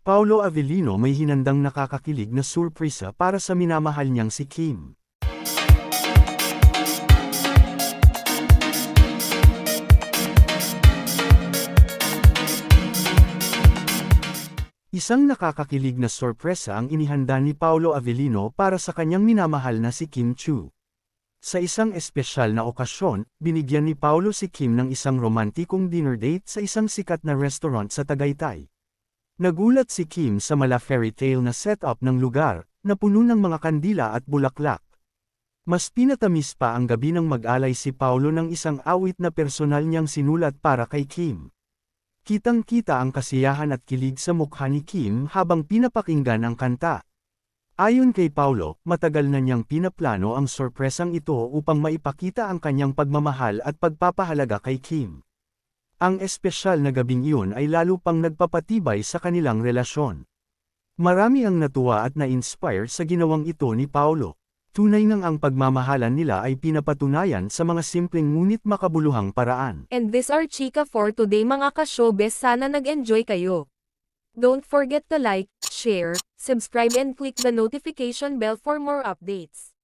Paulo Avellino may hinandang nakakakilig na surpresa para sa minamahal niyang si Kim. Isang nakakakilig na sorpresa ang inihanda ni Paulo Avellino para sa kanyang minamahal na si Kim Chu. Sa isang espesyal na okasyon, binigyan ni Paulo si Kim ng isang romantikong dinner date sa isang sikat na restaurant sa Tagaytay. Nagulat si Kim sa mala fairy tale na setup ng lugar, na puno ng mga kandila at bulaklak. Mas pinatamis pa ang gabi ng mag-alay si Paulo ng isang awit na personal niyang sinulat para kay Kim. Kitang-kita ang kasiyahan at kilig sa mukha ni Kim habang pinapakinggan ang kanta. Ayon kay Paulo, matagal na niyang pinaplano ang sorpresang ito upang maipakita ang kanyang pagmamahal at pagpapahalaga kay Kim. Ang espesyal na gabing iyon ay lalo pang nagpapatibay sa kanilang relasyon. Marami ang natuwa at na-inspire sa ginawang ito ni Paolo. Tunay ngang ang pagmamahalan nila ay pinapatunayan sa mga simpleng ngunit makabuluhang paraan. And this are Chika for today mga ka-showbiz sana nag-enjoy kayo. Don't forget to like, share, subscribe and click the notification bell for more updates.